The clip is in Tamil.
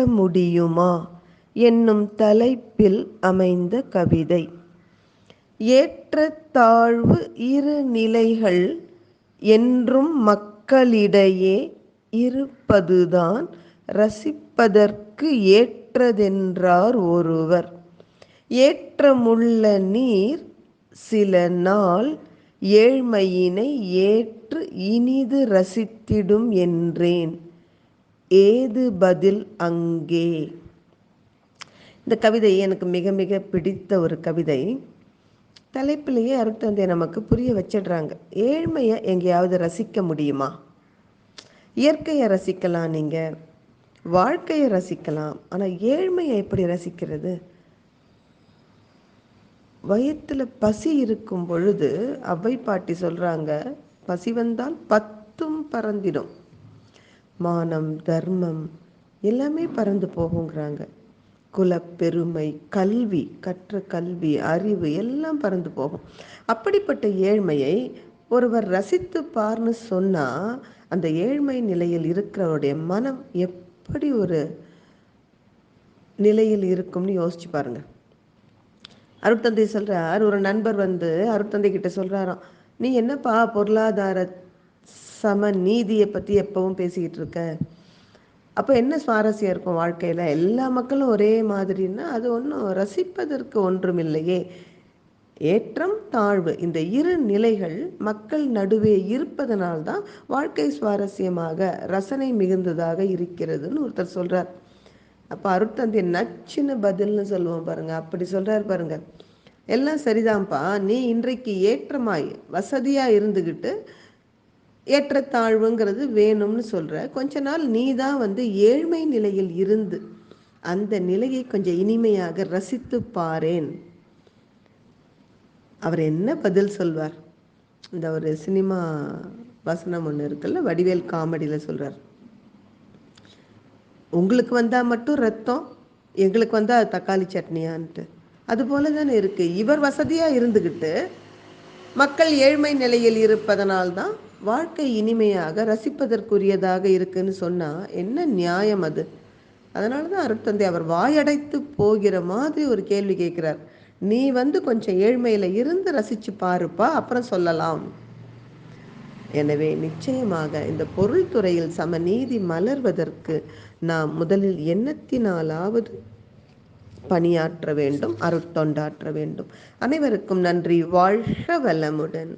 முடியுமா? என்னும் தலைப்பில் அமைந்த கவிதை. ஏற்றத்தாழ்வு இரு நிலைகள் என்றும் மக்களிடையே இருப்பதுதான் ரசிப்பதற்கு ஏற்றதென்றார் ஒருவர். ஏற்றமுள்ள நீர் சில நாள் ஏழ்மையினை ஏற்று இனிது ரசித்திடும் என்றேன். ஏது பதில் அங்கே? இந்த கவிதை எனக்கு மிக மிக பிடித்த ஒரு கவிதை. தலைப்பிலேயே அருட்தந்தை நமக்கு புரிய வச்சிடுறாங்க. ஏழ்மையை எங்கேயாவது ரசிக்க முடியுமா? இயற்கையை ரசிக்கலாம் நீங்கள் வாழ்க்கையை ரசிக்கலாம். ஆனால் ஏழ்மையை எப்படி ரசிக்கிறது? வயிற்றில் பசி இருக்கும் பொழுது அவ்வை பாட்டி சொல்கிறாங்க பசி வந்தால் பத்தும் பறந்திடும். மானம் தர்மம் எல்லாமே பறந்து போகுங்கிறாங்க. குலப்பெருமை கல்வி கற்ற கல்வி அறிவு எல்லாம் பறந்து போகும். அப்படிப்பட்ட ஏழ்மையை ஒருவர் ரசித்து பார்னு சொன்னால் அந்த ஏழ்மை நிலையில் இருக்கிறவருடைய மனம் எப்படி ஒரு நிலையில் இருக்கும்னு யோசிச்சு பாருங்க. அருட்தந்தை சொல்கிறார் ஒரு நண்பர் வந்து அருட்தந்தை கிட்ட சொல்கிறாராம் நீ என்னப்பா பொருளாதார சம நீதியை பற்றி எப்பவும் பேசிக்கிட்டு இருக்க அப்போ என்ன சுவாரஸ்யம் இருக்கும் வாழ்க்கையில்? எல்லா மக்களும் ஒரே மாதிரின்னா அது ஒன்றும் ரசிப்பதற்கு ஒன்றும் இல்லையே ஏற்றம் தாழ்வு இந்த இரு நிலைகள் மக்கள் நடுவே இருப்பதனால்தான் வாழ்க்கை சுவாரஸ்யமாக ரசனை மிகுந்ததாக இருக்கிறதுன்னு ஒருத்தர் சொல்கிறார் அப்போ அருட்தந்தி நச்சுன்னு பதில்னு சொல்லுவோம் பாருங்க அப்படி சொல்கிறார் பாருங்க. எல்லாம் சரிதான்ப்பா நீ இன்றைக்கு ஏற்றமாய் வசதியாக இருந்துக்கிட்டு ஏற்றத்தாழ்வுங்கிறது வேணும்னு சொல்கிற கொஞ்ச நாள் நீ தான் வந்து ஏழ்மை நிலையில் இருந்து அந்த நிலையை கொஞ்சம் இனிமையாக ரசித்து பாரேன். அவர் என்ன பதில் சொல்வார்? இந்த ஒரு சினிமா வசனம் ஒன்று இருக்குல்ல வடிவேல் காமெடியில் சொல்கிறார் உங்களுக்கு வந்தால் மட்டும் ரத்தம் எங்களுக்கு வந்தால் தக்காளி சட்னியான்ட்டு. அது போல தானே இருக்குது இவர் வசதியாக இருந்துக்கிட்டு மக்கள் ஏழ்மை நிலையில் இருப்பதனால்தான் வாழ்க்கை இனிமையாக ரசிப்பதற்குரியதாக இருக்குன்னு சொன்னால் என்ன நியாயம் அது? அதனால தான் அருட்தந்தை அவர் வாயடைத்து போகிற மாதிரி ஒரு கேள்வி கேட்குறார். நீ வந்து கொஞ்சம் ஏழ்மையில் இருந்து ரசித்து பாருப்பா அப்புறம் சொல்லலாம். எனவே நிச்சயமாக இந்த பொருள் துறையில் சமநீதி மலர்வதற்கு நாம் முதலில் எண்ணத்தினாலாவது பணியாற்ற வேண்டும் அருட்தொண்டாற்ற வேண்டும். அனைவருக்கும் நன்றி. வாழ்க வளமுடன்.